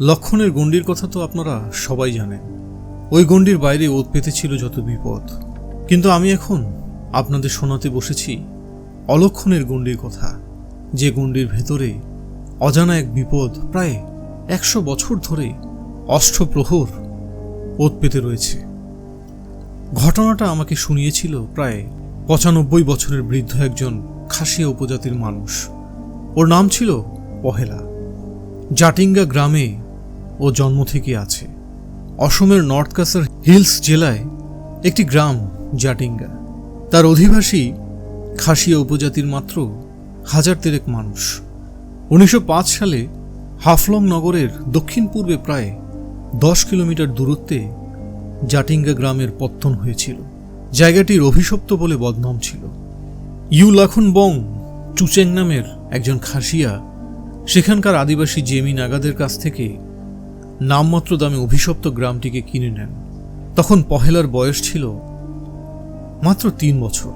লক্ষণের গণ্ডির কথা তো আপনারা সবাই জানেন। ওই গণ্ডির বাইরে ওত পেতে ছিল যত বিপদ। কিন্তু আমি এখন আপনাদের শোনাতে বসেছি অলক্ষণের গণ্ডির কথা, যে গণ্ডির ভেতরে অজানা এক বিপদ প্রায় একশো বছর ধরে অষ্টপ্রহর ওত পেতে রয়েছে। ঘটনাটা আমাকে শুনিয়েছিল প্রায় পঁচানব্বই বছরের বৃদ্ধ একজন খাসিয়া উপজাতির মানুষ। ওর নাম ছিল পহেলা জাটিঙ্গা গ্রামে ও জন্ম থেকে আছে। অসমের নর্থ কাসার হিলস জেলায় একটি গ্রাম, জাটিঙ্গা। তার অধিবাসী খাসিয়া উপজাতির মাত্র হাজার তেরেক মানুষ। উনিশশো পাঁচ সালে হাফলং নগরের দক্ষিণ পূর্বে প্রায় দশ কিলোমিটার দূরত্বে জাটিঙ্গা গ্রামের পত্তন হয়েছিল। জায়গাটির অভিশপ্ত বলে বদনাম ছিল। ইউ লাখুন বং চুচেং নামের একজন খাসিয়া সেখানকার আদিবাসী জেমি নাগাদের কাছ থেকে নামমাত্র দামে অভিশপ্ত গ্রামটিকে কিনে নেন। তখন পহেলার বয়স ছিল মাত্র তিন বছর।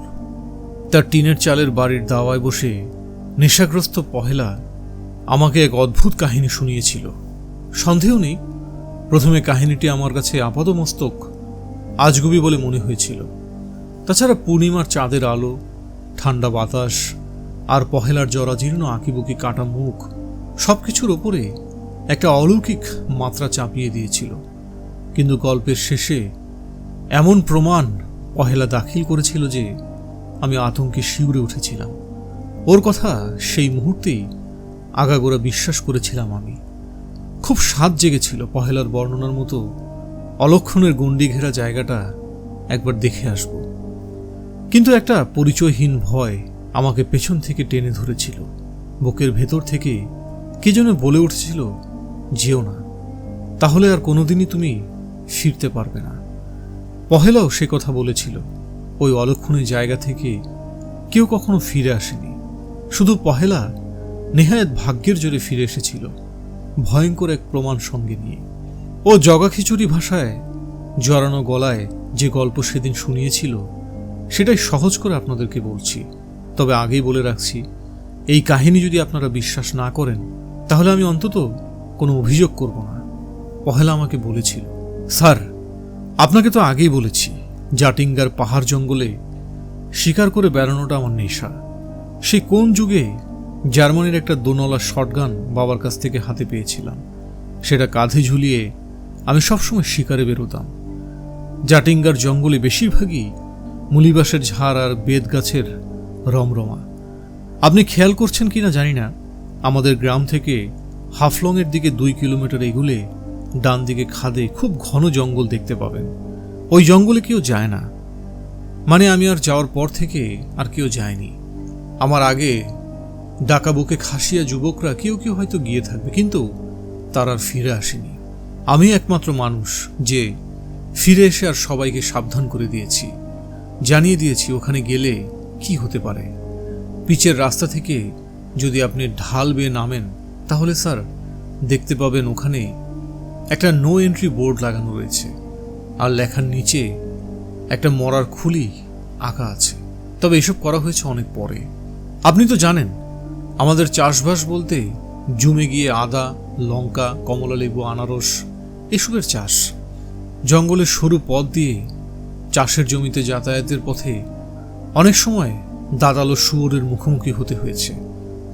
তার টিনের চালের বাড়ির দাওয়ায় বসে নেশাগ্রস্ত পহেলা আমাকে এক অদ্ভুত কাহিনী শুনিয়েছিল। সন্দেহ নেই, প্রথমে কাহিনীটি আমার কাছে আপাদমস্তক, আজগুবি বলে মনে হয়েছিল। তাছাড়া পূর্ণিমার চাঁদের আলো, ঠান্ডা বাতাস আর পহেলার জরাজীর্ণ আঁকিবুকি কাটা মুখ সবকিছুর ওপরে একটা অলৌকিক মাত্রা চাপিয়ে দিয়েছিল। কিন্তু গল্পের শেষে এমন প্রমাণ পহেলা দাখিল করেছিল যে আমি আতঙ্কে শিউরে উঠেছিলাম। ওর কথা সেই মুহূর্তেই আগাগোড়া বিশ্বাস করেছিলাম আমি। খুব স্বাদ জেগেছিল পহেলার বর্ণনার মতো অলক্ষণের গণ্ডি ঘেরা জায়গাটা একবার দেখে আসব। কিন্তু একটা পরিচয়হীন ভয় আমাকে পেছন থেকে টেনে ধরেছিল। বুকের ভেতর থেকে কে যেন বলে উঠেছিল যেও না। তাহলে আর কোনোদিনই তুমি ফিরতে পারবে না। পহেলাও সে কথা বলেছিল। ওই অলক্ষণের জায়গা থেকে কেউ কখনো ফিরে আসেনি। শুধু পহেলা নেহায়ত ভাগ্যের জোরে ফিরে এসেছিল, ভয়ঙ্কর এক প্রমাণ সঙ্গে নিয়ে। ও জগা খিচুড়ি ভাষায় জড়ানো গলায় যে গল্প সেদিন শুনিয়েছিল, সেটাই সহজ করে আপনাদেরকে বলছি। তবে আগেই বলে রাখছি, এই কাহিনী যদি আপনারা বিশ্বাস না করেন, তাহলে আমি অন্তত কোনো অভিযোগ করব না। পহেলা আমাকে বলেছিল, স্যার, আপনাকে তো আগেই বলেছি, জাটিঙ্গার পাহাড় জঙ্গলে শিকার করে বেড়ানোটা আমার নেশা। সে কোন যুগে জার্মানির একটা দোনলা শটগান বাবার কাছ থেকে হাতে পেয়েছিলাম। সেটা কাঁধে ঝুলিয়ে আমি সবসময় শিকারে বেরোতাম। জাটিঙ্গার জঙ্গলে বেশিরভাগই মুলিবাসের ঝাড় আর বেদ গাছের রমরমা। আপনি খেয়াল করছেন কিনা জানি না। আমাদের গ্রাম থেকে হাফলংয়ের দিকে দুই কিলোমিটার এগুলে ডান দিকে খাদে খুব ঘন জঙ্গল দেখতে পাবেন। ওই জঙ্গলে কেউ যায় না। মানে আমি আর যাওয়ার পর থেকে আর কেউ যায়নি। আমার আগে ডাকা বুকে খাসিয়া যুবকরা কেউ কেউ হয়তো গিয়ে থাকবে, কিন্তু তার আর ফিরে আসেনি। আমি একমাত্র মানুষ যে ফিরে এসে আর সবাইকে সাবধান করে দিয়েছি। জানিয়ে দিয়েছি ওখানে গেলে কি হতে পারে। পিচের রাস্তা থেকে যদি আপনি ঢাল বেয়ে নামেন তাহলে স্যার, দেখতে পাবেন ওখানে একটা নো এন্ট্রি বোর্ড লাগানো রয়েছে। আর লেখার নিচে একটা মরার খুলি আঁকা আছে। তবে এসব করা হয়েছে অনেক পরে। আপনি তো জানেন, আমাদের চাষবাস বলতে জমে গিয়ে আদা, লঙ্কা কমলালেবু আনারস, এসবের চাষ। জঙ্গলের সরু পথ দিয়ে চাষের জমিতে যাতায়াতের পথে অনেক সময় দাদালো শুয়োরের মুখোমুখি হতে হয়েছে।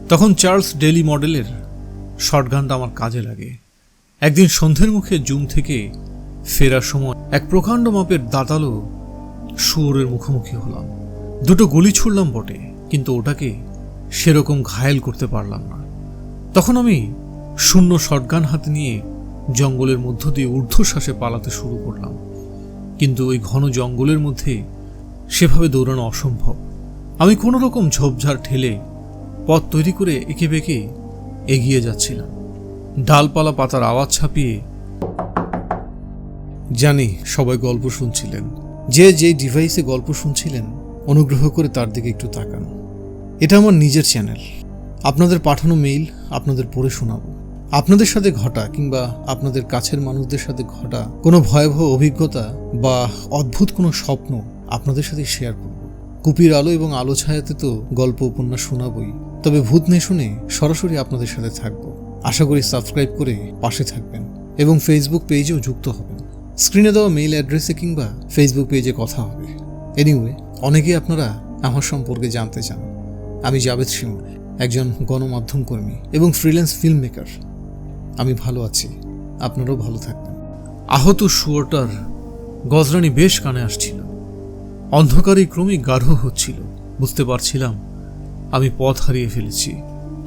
তখন চার্লস ডেলি মডেলের শর্টগানটা আমার কাজে লাগে। একদিন সন্ধ্যের মুখে জুম থেকে ফেরার সময় এক প্রকাণ্ড মাপের দাঁতালো শুয়োরের মুখোমুখি হলাম। দুটো গুলি ছুড়লাম বটে, কিন্তু ওটাকে সেরকম ঘায়েল করতে পারলাম না। তখন আমি শূন্য শটগান হাতে নিয়ে জঙ্গলের মধ্য দিয়ে ঊর্ধ্বশ্বাসে পালাতে শুরু করলাম। কিন্তু ওই ঘন জঙ্গলের মধ্যে সেভাবে দৌড়ানো অসম্ভব। আমি কোনো রকম ঝোপঝাড় ঠেলে পথ তৈরি করে এঁকে বেঁকে এগিয়ে যাচ্ছিলাম ডালপালা পাতার আওয়াজ ছাপিয়ে জানি সবাই গল্প শুনছিলেন। যে যে ডিভাইসে গল্প শুনছিলেন, অনুগ্রহ করে তার দিকে একটু তাকান। এটা আমার নিজের চ্যানেল। আপনাদের পাঠানো মেইল আপনাদের পড়ে শোনাবো। আপনাদের সাথে ঘটা কিংবা আপনাদের কাছের মানুষদের সাথে ঘটা কোনো ভয়াবহ অভিজ্ঞতা বা অদ্ভুত কোনো স্বপ্ন আপনাদের সাথে শেয়ার করব। কুপির আলো এবং আলো ছায়াতে তো গল্প উপন্যাস শোনাবই। তবে ভূত নেই শুনে সরাসরি আপনাদের সাথে থাকব। আশা করি সাবস্ক্রাইব করে পাশে থাকবেন এবং ফেসবুক পেজেও যুক্ত হবেন। স্ক্রিনে দেওয়া মেইল অ্যাড্রেসে কিংবা ফেসবুক পেজে কথা হবে। এনিওয়ে অনেকেই আপনারা আমার সম্পর্কে জানতে চান। আমি জাভেদ শিমুল, একজন গণমাধ্যম কর্মী এবং ফ্রিল্যান্স ফিল্ম মেকার আমি ভালো আছি, আপনারাও ভালো থাকবেন। আহত শুয়োরটার গজরানি বেশ কানে আসছিল। অন্ধকারে ক্রমেই গাঢ় হচ্ছিল। বুঝতে পারছিলাম আমি পথ হারিয়ে ফেলেছি।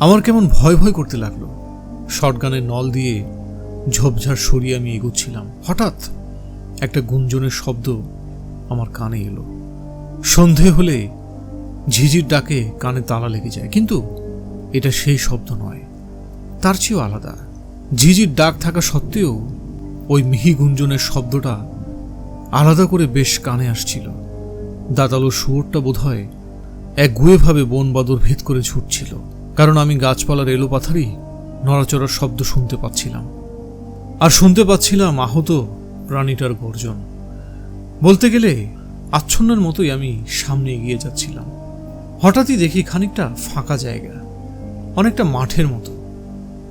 আমার কেমন ভয় ভয় করতে লাগল। শটগানের নল দিয়ে ঝোপঝাড় সরিয়ে আমি এগোচ্ছিলাম। হঠাৎ একটা গুঞ্জনের শব্দ আমার কানে এলো। সন্ধে হলে ঝিঝির ডাকে কানে তালা লেগে যায়, কিন্তু এটা সেই শব্দ নয়। তার চেয়েও আলাদা। ঝিঝির ডাক থাকা সত্ত্বেও ওই মিহি গুঞ্জনের শব্দটা আলাদা করে বেশ কানে আসছিল। দাঁতালো শুয়োরটা বোধহয় এক গুয়েভাবে বন বাদর ভেদ করে ছুটছিল, কারণ আমি গাছপালার এলোপাথারি নড়াচড়ার শব্দ শুনতে পাচ্ছিলাম। আর শুনতে পাচ্ছিলাম আহত প্রাণীটার গর্জন। বলতে গেলে আচ্ছন্নের মতোই আমি সামনে এগিয়ে যাচ্ছিলাম। হঠাৎই দেখি খানিকটা ফাঁকা জায়গা, অনেকটা মাঠের মতো।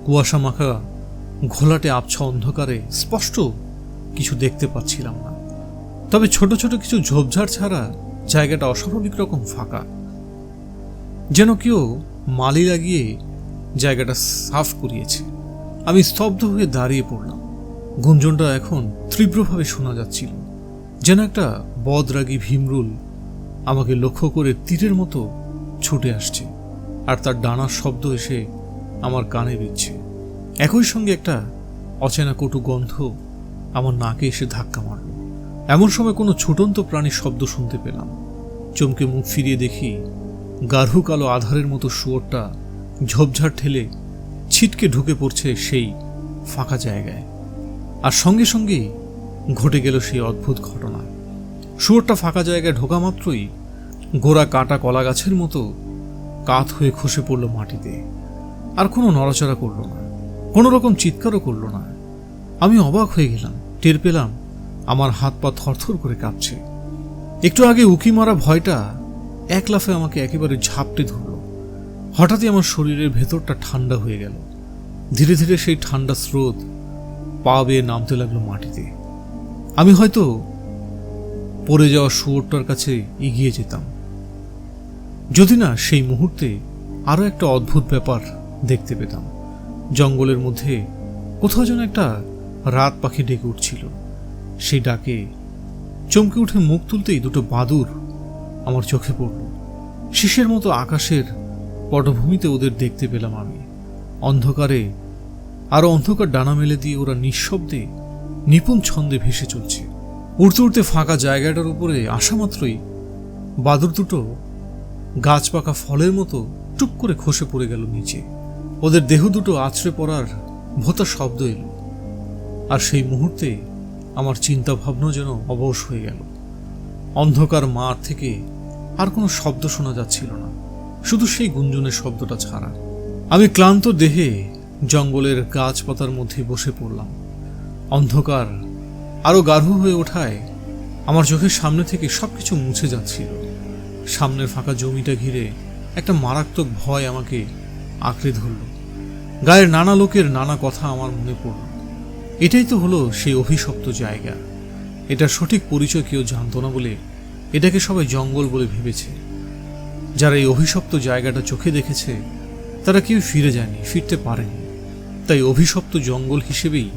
কুয়াশা মাখা ঘোলাটে আবছা অন্ধকারে স্পষ্ট কিছু দেখতে পাচ্ছিলাম না। তবে ছোট ছোট কিছু ঝোপঝাড় ছাড়া জায়গাটা অস্বাভাবিক রকম ফাঁকা। যেন কেউ মালি লাগিয়ে জায়গাটা সাফ করিয়েছে। আমি স্তব্ধ হয়ে দাঁড়িয়ে পড়লাম। গুঞ্জনটা এখন তীব্রভাবে শোনা যাচ্ছিল। যেন একটা বদরাগী ভীমরুল আমাকে লক্ষ্য করে তীরের মতো ছুটে আসছে আর তার ডানার শব্দ এসে আমার কানে বিচ্ছে একই সঙ্গে একটা অচেনা কটু গন্ধ আমার নাকে এসে ধাক্কা মারল। এমন সময় কোনো ছুটন্ত প্রাণীর শব্দ শুনতে পেলাম। চমকে মুখ ফিরিয়ে দেখি গাঢ় কালো আধারের মতো শুয়োরটা ঝোপঝাড় ঠেলে ছিটকে ঢুকে পড়ছে সেই ফাঁকা জায়গায়। আর সঙ্গে সঙ্গেই ঘটে গেল সেই অদ্ভুত ঘটনা। শুয়োরটা ফাঁকা জায়গায় ঢোকা মাত্রই গোড়া কাটা কলা গাছের মতো কাত হয়ে খসে পড়ল মাটিতে। আর কোনো নড়াচড়া করল না, কোনো রকম চিৎকারও করল না। আমি অবাক হয়ে গেলাম, টের পেলাম আমার হাত পা থরথর করে কাঁপছে। একটু আগে উকি মারা ভয়টা এক লাফে আমাকে একেবারে ঝাপটে ধরল। হঠাৎই আমার শরীরের ভেতরটা ঠান্ডা হয়ে গেল। ধীরে ধীরে সেই ঠান্ডা স্রোত পা বেয়ে নামতে লাগল মাটিতে। আমি হয়তো পড়ে যাওয়া শুয়োরটার কাছে এগিয়ে যেতাম। যদি না, সেই মুহূর্তে আরও একটা অদ্ভুত ব্যাপার দেখতে পেতাম। জঙ্গলের মধ্যে কোথাও যেন একটা রাত পাখি ডেকে উঠছিল। সেই ডাকে চমকে উঠে মুখ তুলতেই দুটো বাদুর আমার চোখে পড়ল। শিশের মতো আকাশের পটভূমিতে ওদের দেখতে পেলাম আমি। অন্ধকারে, আরও অন্ধকার ডানা মেলে দিয়ে ওরা নিঃশব্দে নিপুণ ছন্দে ভেসে চলছে। উড়তে উড়তে ফাঁকা জায়গাটার উপরে আসা মাত্রই বাদুর দুটো গাছ পাকা ফলের মতো টুপ করে খসে পড়ে গেল নিচে। ওদের দেহ দুটো আছড়ে পড়ার ভোতা শব্দ এলো। আর সেই মুহূর্তে আমার চিন্তা ভাবনা যেন অবশ হয়ে গেল। অন্ধকার মাঠ থেকে আর কোনো শব্দ শোনা যাচ্ছিল না। শুধু সেই গুঞ্জনের শব্দটা ছাড়া। আমি ক্লান্ত দেহে জঙ্গলের গাছপাতার মধ্যে বসে পড়লাম। অন্ধকার আরও গাঢ় হয়ে ওঠায় আমার চোখের সামনে থেকে সবকিছু মুছে যাচ্ছিল। সামনের ফাঁকা জমিটা ঘিরে একটা মারাত্মক ভয় আমাকে আঁকড়ে ধরল। গায়ের নানা লোকের নানা কথা আমার মনে পড়ল। এটাই তো হলো সেই অভিশপ্ত জায়গা। এটা সঠিক পরিচয় কেউ জানতো না বলে এটাকে সবাই জঙ্গল বলে ভেবেছে। যারা এই অভিশপ্ত জায়গাটা চোখে দেখেছে, তারা কেউ ফিরে যায়নি, ফিরতে পারেনি। তাই অভিশপ্ত জঙ্গল হিসেবেই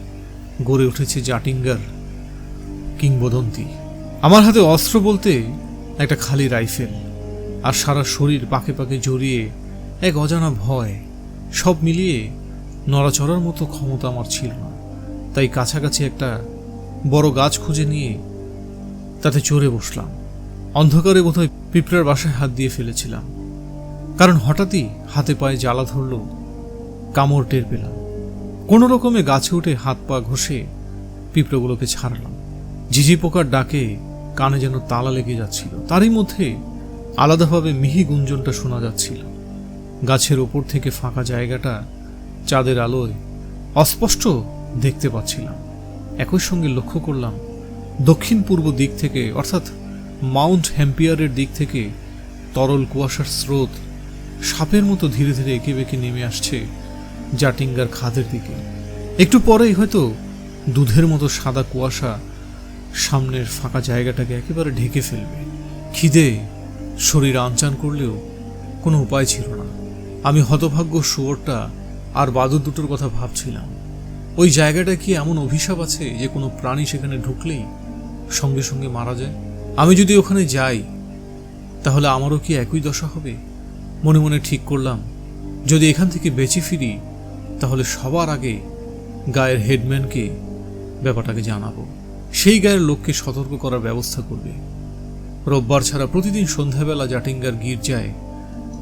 গড়ে উঠেছে জাটিঙ্গার কিংবদন্তি। আমার হাতে অস্ত্র বলতে একটা খালি রাইফেল, আর সারা শরীর পাকে পাকে জড়িয়ে এক অজানা ভয়, সব মিলিয়ে নড়াচড়ার মতো ক্ষমতা আমার ছিল না। তাই কাছাকাছি একটা বড় গাছ খুঁজে নিয়ে তাতে চড়ে বসলাম। অন্ধকারে বোধহয় পিঁপড়ার বাসায় হাত দিয়ে ফেলেছিলাম। কারণ হঠাৎই হাতে পায়ে জ্বালা ধরল, কামড় টের পেলাম। কোনো রকমে গাছে উঠে হাত পা ঘষে পিঁপড়েগুলোকে ছাড়লাম। ঝিঝি পোকার ডাকে কানে যেন তালা লেগে যাচ্ছিল। তারই মধ্যে আলাদাভাবে মিহি গুঞ্জনটা শোনা যাচ্ছিল। গাছের ওপর থেকে ফাঁকা জায়গাটা চাঁদের আলোয় অস্পষ্ট দেখতে পাচ্ছিলাম। একই সঙ্গে লক্ষ্য করলাম দক্ষিণ পূর্ব দিক থেকে, অর্থাৎ মাউন্ট হ্যাম্পিয়ারের দিক থেকে তরল কুয়াশার স্রোত সাপের মতো ধীরে ধীরে এঁকে বেঁকে নেমে আসছে জাটিঙ্গার খাদের দিকে। একটু পরেই হয়তো দুধের মতো সাদা কুয়াশা সামনের ফাঁকা জায়গাটাকে একেবারে ঢেকে ফেলবে। খিদে শরীর আনচান করলেও কোনো উপায় ছিল না। আমি হতভাগ্য শুয়োরটা আর বাদুর দুটোর কথা ভাবছিলাম। ওই জায়গাটা কি এমন অভিশাপ আছে যে কোনো প্রাণী সেখানে ঢুকলেই সঙ্গে সঙ্গে মারা যায়? আমি যদি ওখানে যাই, তাহলে আমারও কি একই দশা হবে? মনে মনে ঠিক করলাম, যদি এখান থেকে বেঁচে ফিরি, তাহলে সবার আগে গায়ের হেডম্যানকে ব্যাপারটাকে জানাব। সেই গায়ের লোককে সতর্ক করার ব্যবস্থা করবে। রোববার ছাড়া প্রতিদিন সন্ধ্যাবেলা জাটিঙ্গার গির্জায়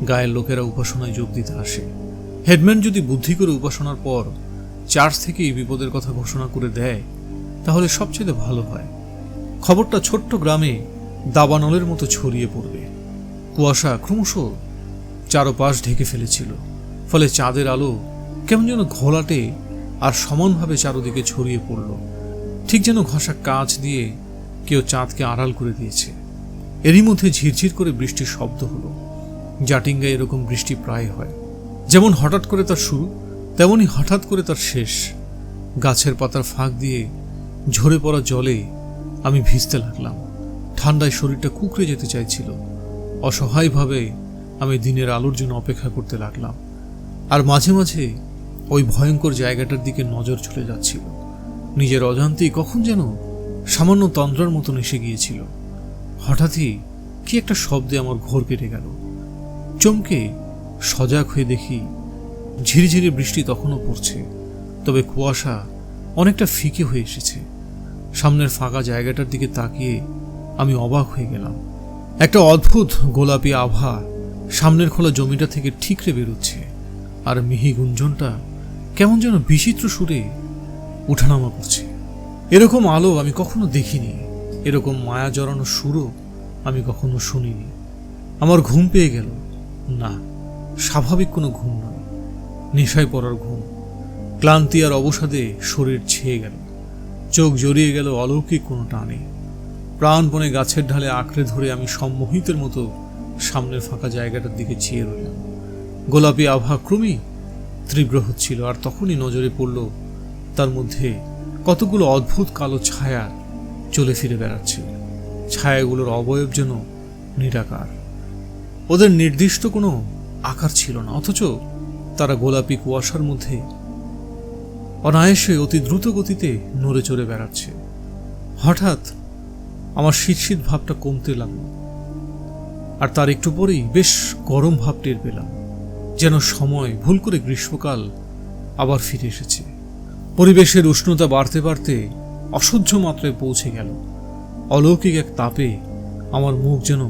গায়ের লোকেরা উপাসনায় যোগ দিতে আসে। হেডম্যান যদি বুদ্ধি করে উপাসনার পর চার্চ থেকে এই বিপদের কথা ঘোষণা করে দেয়, তাহলে সবচেয়ে ভালো হয়। খবরটা ছোট্ট গ্রামে দাবানলের মতো ছড়িয়ে পড়বে। কুয়াশা ক্রমশ চারপাশ ঢেকে ফেলেছিল, ফলে চাঁদের আলো কেমন যেন ঘোলাটে আর সমানভাবে চারোদিকে ছড়িয়ে পড়ল। ঠিক যেন ঘষা কাঁচ দিয়ে কেউ চাঁদকে আড়াল করে দিয়েছে। এরই মধ্যে ঝিরঝির করে বৃষ্টির শব্দ হলো। জাটিঙ্গায় এরকম বৃষ্টি প্রায় হয়। যেমন হঠাৎ করে তার শুরু, তেমনি হঠাৎ করে তার শেষ। গাছের পাতার ফাঁক দিয়ে ঝরে পড়া জলে আমি ভিজতে লাগলাম। ঠান্ডায় শরীরটা কুকড়ে যেতে চাইছিল। অসহায়ভাবে আমি দিনের আলোর জন্য অপেক্ষা করতে লাগলাম। আর মাঝে মাঝে ওই ভয়ঙ্কর জায়গাটার দিকে নজর চলে যাচ্ছিল। নিজের অজান্তেই কখন যেন সামান্য তন্দ্রার মতন এসে গিয়েছিল। হঠাৎই কি একটা শব্দে আমার ঘোর কেটে গেল। চমকে সজাগ হয়ে দেখি ঝিরিঝিরি বৃষ্টি তখনও পড়ছে, তবে কুয়াশা অনেকটা ফিকে হয়ে এসেছে। সামনের ফাঁকা জায়গাটার দিকে তাকিয়ে আমি অবাক হয়ে গেলাম। একটা অদ্ভুত গোলাপি আভা সামনের খোলা জমিটা থেকে ঠিকরে বেরোচ্ছে, আর মিহি গুঞ্জনটা কেমন যেন বিচিত্র সুরে উঠানামা করছে। এরকম আলো আমি কখনো দেখিনি, এরকম মায়া জড়ানো সুরও আমি কখনো শুনিনি। আমার ঘুম পেয়ে গেল। না, স্বাভাবিক কোনো ঘুম নয়, নেশায় পড়ার ঘুম। ক্লান্তি আর অবসাদে শরীর ছেয়ে গেল। চোখ জড়িয়ে গেল অলৌকিক কোনো টানে। প্রাণপণে গাছের ঢালে আঁকড়ে ধরে আমি সম্মোহিতের মতো সামনের ফাঁকা জায়গাটার দিকে চেয়ে রইলাম। গোলাপি আভা ক্রমেই তীব্র হচ্ছিল, আর তখনই নজরে পড়ল, তার মধ্যে কতগুলো অদ্ভুত কালো ছায়া চলে ফিরে বেড়াচ্ছে ছায়াগুলোর অবয়ব যেন নিরাকার। ওদের নির্দিষ্ট কোনো আকার ছিল না, অথচ তারা গোলাপি কুয়াশার মধ্যে অনায়াসে অতি দ্রুত গতিতে নড়ে চড়ে বেড়াচ্ছে। হঠাৎ আমার শীত ভাবটা কমতে লাগল, আর তার একটু পরেই বেশ গরম ভাব টের পেলাম, যেন সময় ভুল করে গ্রীষ্মকাল আবার ফিরে এসেছে। পরিবেশের উষ্ণতা বাড়তে বাড়তে অসহ্য মাত্রায় পৌঁছে গেল। অলৌকিক এক তাপে আমার মুখ যেন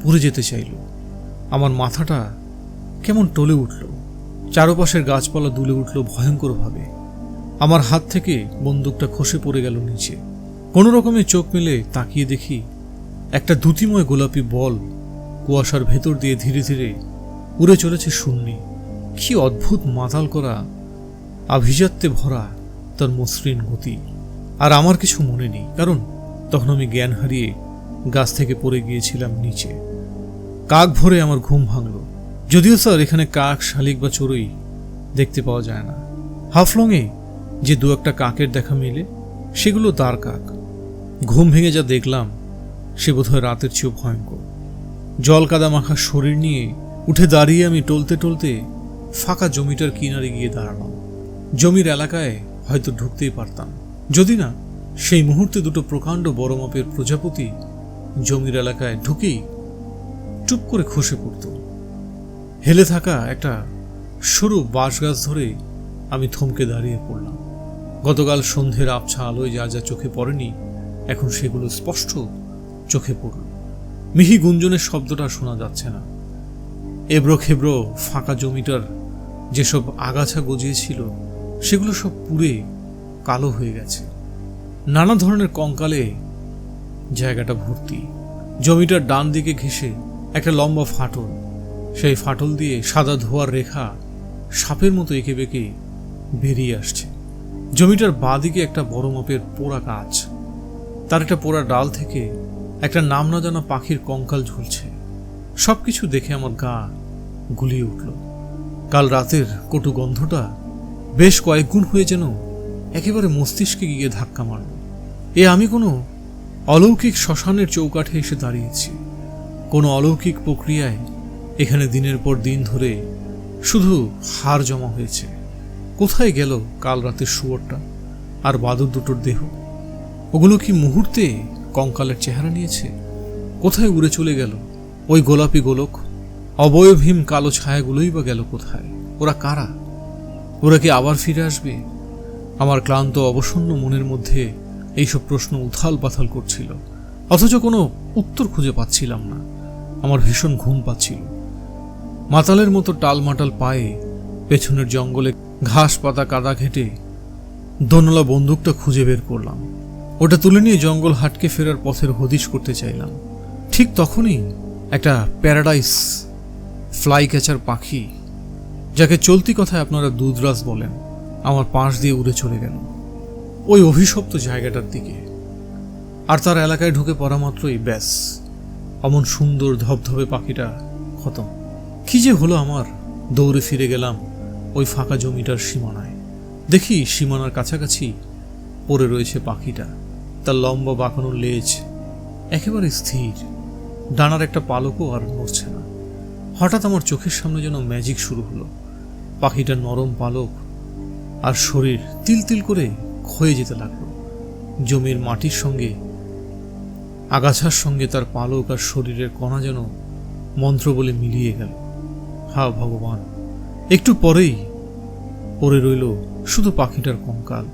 পুড়ে যেতে চাইল। আমার মাথাটা কেমন টলে উঠল, চারপাশের গাছপালা দুলে উঠল ভয়ঙ্করভাবে। আমার হাত থেকে বন্দুকটা খসে পড়ে গেল নিচে। কোনো রকমে চোখ মেলে তাকিয়ে দেখি একটা দ্যুতিময় গোলাপি বল কুয়াশার ভেতর দিয়ে ধীরে ধীরে উড়ে চলেছে শূন্যে। কি অদ্ভুত মাতাল করা, আভিজাত্যে ভরা তার মসৃণ গতি। আর আমার কিছু মনে নেই, কারণ তখন আমি জ্ঞান হারিয়ে গাছ থেকে পড়ে গিয়েছিলাম নিচে। কাক ভরে আমার ঘুম ভাঙল। যদিও স্যার, এখানে কাক, শালিক বা চড়ুই দেখতে পাওয়া যায় না। হাফলংয়ে যে দু একটা কাকের দেখা মিলে, সেগুলো তার কাক। ঘুম ভেঙে যা দেখলাম, সে বোধহয় রাতের চেয়েও ভয়ঙ্কর। জল কাদা মাখা শরীর নিয়ে উঠে দাঁড়িয়ে আমি টলতে টলতে ফাঁকা জমিটার কিনারে গিয়ে দাঁড়ালাম। জমির এলাকায় হয়তো ঢুকতেই পারতাম। যদি না, সেই মুহূর্তে দুটো প্রকাণ্ড বড় মাপের প্রজাপতি জমির এলাকায় ঢুকেই চুপ করে খসে পড়ত। হেলে থাকা একটা সরু বাঁশ গাছ ধরে আমি থমকে দাঁড়িয়ে পড়লাম। গতকাল সন্ধ্যের আবছা আলোয় যা যা চোখে পড়েনি, এখন সেগুলো স্পষ্ট চোখে পড়ল। মিহি গুঞ্জনের শব্দটা শোনা যাচ্ছে না। এবড়ো খেবড়ো ফাঁকা জমিটার যেসব আগাছা গজিয়েছিল, সেগুলো সব পুড়ে কালো হয়ে গেছে। নানা ধরনের কঙ্কালে জায়গাটা ভর্তি। জমিটার ডান দিকে ঘেঁষে একটা লম্বা ফাটল। সেই ফাটল দিয়ে সাদা ধোয়ার রেখা সাপের মতো এঁকে বেঁকে বেরিয়ে আসছে। জমিটার বাঁদিকে একটা বড় মাপের পোড়া গাছ। তার একটা পোড়া ডাল থেকে একটা নাম না জানা পাখির কঙ্কাল ঝুলছে। সবকিছু দেখে আমার গা গুলিয়ে উঠল। কাল রাতের কটু গন্ধটা বেশ কয়েক গুণ হয়ে যেন একেবারে মস্তিষ্কে গিয়ে ধাক্কা মারল। এ আমি কোনো অলৌকিক শ্মশানের চৌকাঠে এসে দাঁড়িয়েছি। কোনো অলৌকিক প্রক্রিয়ায় এখানে দিনের পর দিন ধরে শুধু হার জমা হয়েছে। কোথায় গেল কাল রাতের শুয়োরটা? আর বাদুর দুটোর দেহ? ওগুলো কি মুহূর্তে কঙ্কালের চেহারা নিয়েছে? কোথায় উড়ে চলে গেল? ওই গোলাপি গোলক? অবয়ভীম কালো ছায়াগুলোই বা গেল কোথায়? ওরা কারা? ওরা কি আবার ফিরে আসবে? আমার ক্লান্ত, অবসন্ন মনের মধ্যে এইসব প্রশ্ন উথাল পাথাল করছিল। অথচ কোনো উত্তর খুঁজে পাচ্ছিলাম না। আমার ভীষণ ঘুম পাচ্ছিল। মাতালের মতো টালমাটাল পায়ে পেছনের জঙ্গলে ঘাস পাতা কাদা ঘেটে দোনলা বন্দুকটা খুঁজে বের করলাম। ওটা তুলে নিয়ে জঙ্গল হাটকে ফেরার পথের হদিশ করতে চাইলাম। ঠিক তখনই একটা প্যারাডাইস ফ্লাই ক্যাচার পাখি, যাকে চলতি কথায় আপনারা দুধরাজ বলেন, আমার পাশ দিয়ে উড়ে চলে গেল। ওই অভিশপ্ত জায়গাটার দিকে। আর তার এলাকায় ঢুকে পড়া মাত্রই ব্যাস, অমন সুন্দর ধবধবে পাখিটা খতম। কি যে হলো আমার, দৌড়ে ফিরে গেলাম ওই ফাঁকা জমিটার সীমানায়। দেখি সীমানার কাছাকাছি পড়ে রয়েছে পাখিটা। তার লম্বা বাঁকানো লেজ একেবারে স্থির। ডানার একটা পালকও আর নড়ছে না। হঠাৎ আমার চোখের সামনে যেন ম্যাজিক শুরু হলো। পাখিটার নরম পালক আর শরীর তিল তিল করে ক্ষয়ে যেতে লাগল। জমির মাটির সঙ্গে, আগাছার সঙ্গে তার পালক আর শরীরের কণা যেন মন্ত্র বলে মিলিয়ে গেল। হা ভগবান! একটু পরেই পড়ে রইল শুধু পাখিটার কঙ্কাল,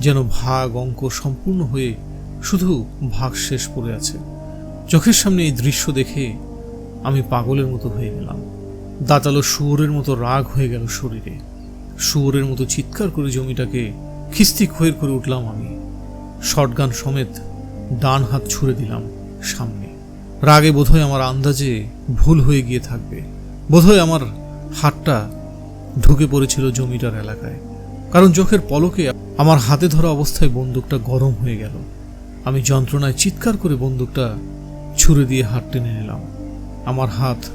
যেন ভাগ অঙ্ক সম্পূর্ণ হয়ে শুধু ভাগ শেষ পড়ে আছে। চোখের সামনে এই দৃশ্য দেখে আমি পাগলের মতো হয়ে গেলাম। দাঁতালো শুয়োরের মতো রাগ হয়ে গেল শরীরে। শুয়োরের মতো চিৎকার করে জমিটাকে খিস্তি খয়ের করে উঠলাম আমি। শটগান সমেত ডান হাত ছুড়ে দিলাম সামনে। রাগে বোধহয় আমার আন্দাজে ভুল হয়ে গিয়ে থাকবে। বোধহয় আমার হাতটা ঢুকে পড়েছিল জমিটার এলাকায়। কারণ চোখের পলকে আমার হাতে ধরা অবস্থায় বন্দুকটা গরম হয়ে গেল। আমি যন্ত্রণায় চিৎকার করে বন্দুকটা ছুঁড়ে দিয়ে হাত টেনে নিলাম। আমার হাত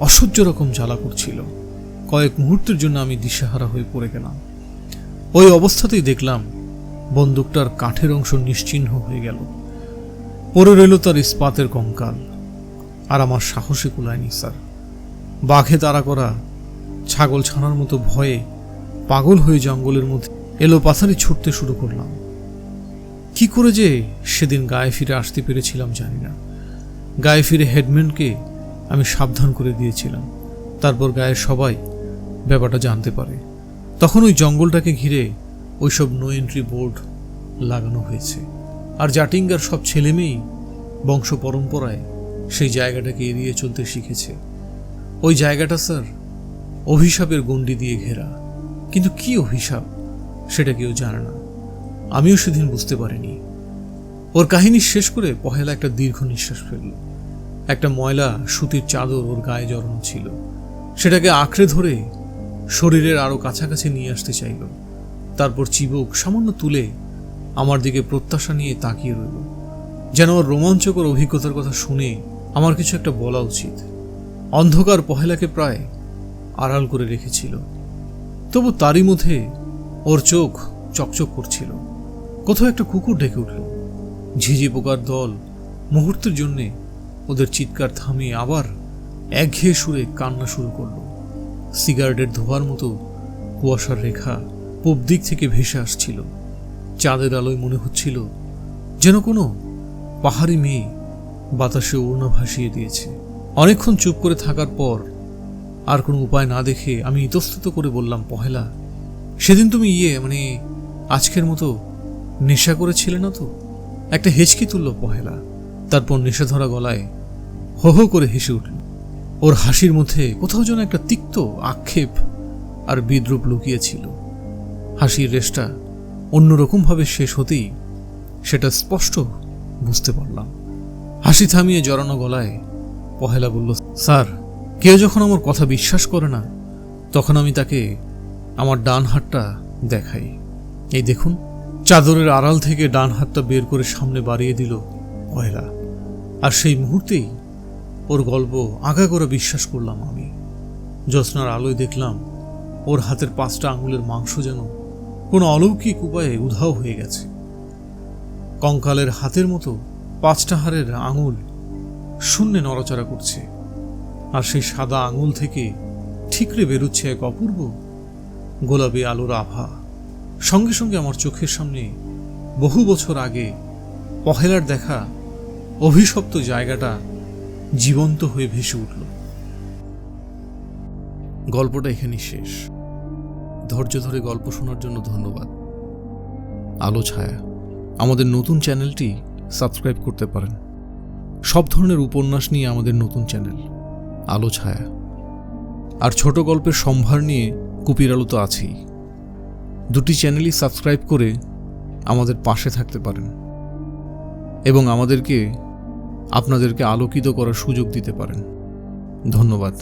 অসহ্য রকম জ্বালা করছিল। কয়েক মুহূর্তের জন্য আমি দিশেহারা হয়ে পড়ে গেলাম। ওই অবস্থাতেই দেখলাম বন্দুকটার কাঠের অংশ নিশ্চিহ্ন হয়ে গেল। পড়ে রইল তার ইস্পাতের কঙ্কাল। আর আমার সাহসে কুলায়নি, স্যার। বাঘে তাড়া করা ছাগল ছানার মতো ভয়ে পাগল হয়ে জঙ্গলের মধ্যে এলো পাথারি ছুটতে শুরু করলাম। কি করে যে সেদিন গায়ে ফিরে আসতে পেরেছিলাম জানি না। গায়ে ফিরে হেডম্যানকে আমি সাবধান করে দিয়েছিলাম। তারপর গায়ের সবাই ব্যাপারটা জানতে পারে। তখন ওই জঙ্গলটাকে ঘিরে ওইসব নো এন্ট্রি বোর্ড লাগানো হয়েছে। আর জাটিঙ্গার সব ছেলেমেয়েই বংশ পরম্পরায় সেই জায়গাটাকে এড়িয়ে চলতে শিখেছে। ওই জায়গাটা, স্যার অভিশাপের গণ্ডি দিয়ে ঘেরা। কিন্তু কি অভিশাপ, সেটা কেউ জানে না। আমিও সেদিন বুঝতে পারিনি। ওর কাহিনী শেষ করে পহেলা একটা দীর্ঘ নিঃশ্বাস ফেলল। একটা ময়লা সুতির চাদর ওর গায়ে জড়ানো ছিল। সেটাকে আঁকড়ে ধরে শরীরের আরও কাছাকাছি নিয়ে আসতে চাইল। তারপর চিবুক সামান্য তুলে আমার দিকে প্রত্যাশা নিয়ে তাকিয়ে রইল। যেন ওর রোমাঞ্চকর অভিজ্ঞতার কথা শুনে আমার কিছু একটা বলা উচিত। অন্ধকার পহেলাকে প্রায় আড়াল করে রেখেছিল। তবু তারই মধ্যে ওর চোখ চকচক করছিল। কোথাও একটা কুকুর ডেকে উঠল। ঝিঝি পোকার দল মুহূর্তের জন্যে ওদের চিৎকার থামিয়ে আবার একঘেয়ে সুরে কান্না শুরু করল। সিগারেটের ধোয়ার মতো কুয়াশার রেখা পূব দিক থেকে ভেসে আসছিল। চাঁদের আলোয় মনে হচ্ছিল যেন কোনো পাহাড়ি মেয়ে বাতাসে ওড়না ভাসিয়ে দিয়েছে। অনেকক্ষণ চুপ করে থাকার পর আর কোনো উপায় না দেখে আমি ইতস্তত করে বললাম, পহেলা, সেদিন তুমি ইয়ে মানে আজকের মতো নেশা করেছিলে না তো? একটা হেঁচকি তুলল পহেলা, তারপর নেশা ধরা গলায় হো হো করে হেসে উঠল। ওর হাসির মধ্যে কোথাও যেন একটা তিক্ত আক্ষেপ আর বিদ্রুপ লুকিয়েছিল। হাসির রেশটা অন্যরকমভাবে শেষ হতেই সেটা স্পষ্ট বুঝতে পারলাম। হাসি থামিয়ে জড়ানো গলায় পহেলা বলল, স্যার কেউ যখন আমার কথা বিশ্বাস করে না, তখন আমি তাকে আমার ডান হাতটা দেখাই। এই দেখুন, চাদরের আড়াল থেকে ডান হাতটা বের করে সামনে বাড়িয়ে দিল পহেলা আর সেই মুহূর্তেই ওর গল্প আঁকা করে বিশ্বাস করলাম আমি। জ্যোৎস্নার আলোয় দেখলাম, ওর হাতের পাঁচটা আঙুলের মাংস যেন কোনো অলৌকিক উপায়ে উধাও হয়ে গেছে। কঙ্কালের হাতের মতো পাঁচটা হাড়ের আঙুল শূন্যে নড়াচড়া করছে। আর সেই সাদা আঙুল থেকে ঠিকরে বেরোচ্ছে এক অপূর্ব গোলাপি আলোর আভা। সঙ্গে সঙ্গে আমার চোখের সামনে বহু বছর আগে পহেলার দেখা অভিশপ্ত জায়গাটা জীবন্ত হয়ে ভেসে উঠল। গল্পটা এখানেই শেষ। ধৈর্য ধরে গল্প শোনার জন্য ধন্যবাদ। আলো ছায়া। আমাদের নতুন চ্যানেলটি সাবস্ক্রাইব করতে পারেন। সব ধরনের উপন্যাস নিয়ে আমাদের নতুন চ্যানেল। আলো ছায়া। আর ছোট গল্পের সম্ভার নিয়ে কুপির আলো তো আছেই। দুটি চ্যানেলই সাবস্ক্রাইব করে আমাদের পাশে থাকতে পারেন। এবং আমাদেরকে, আপনাদেরকে আলোকিত করার সুযোগ দিতে পারেন। ধন্যবাদ।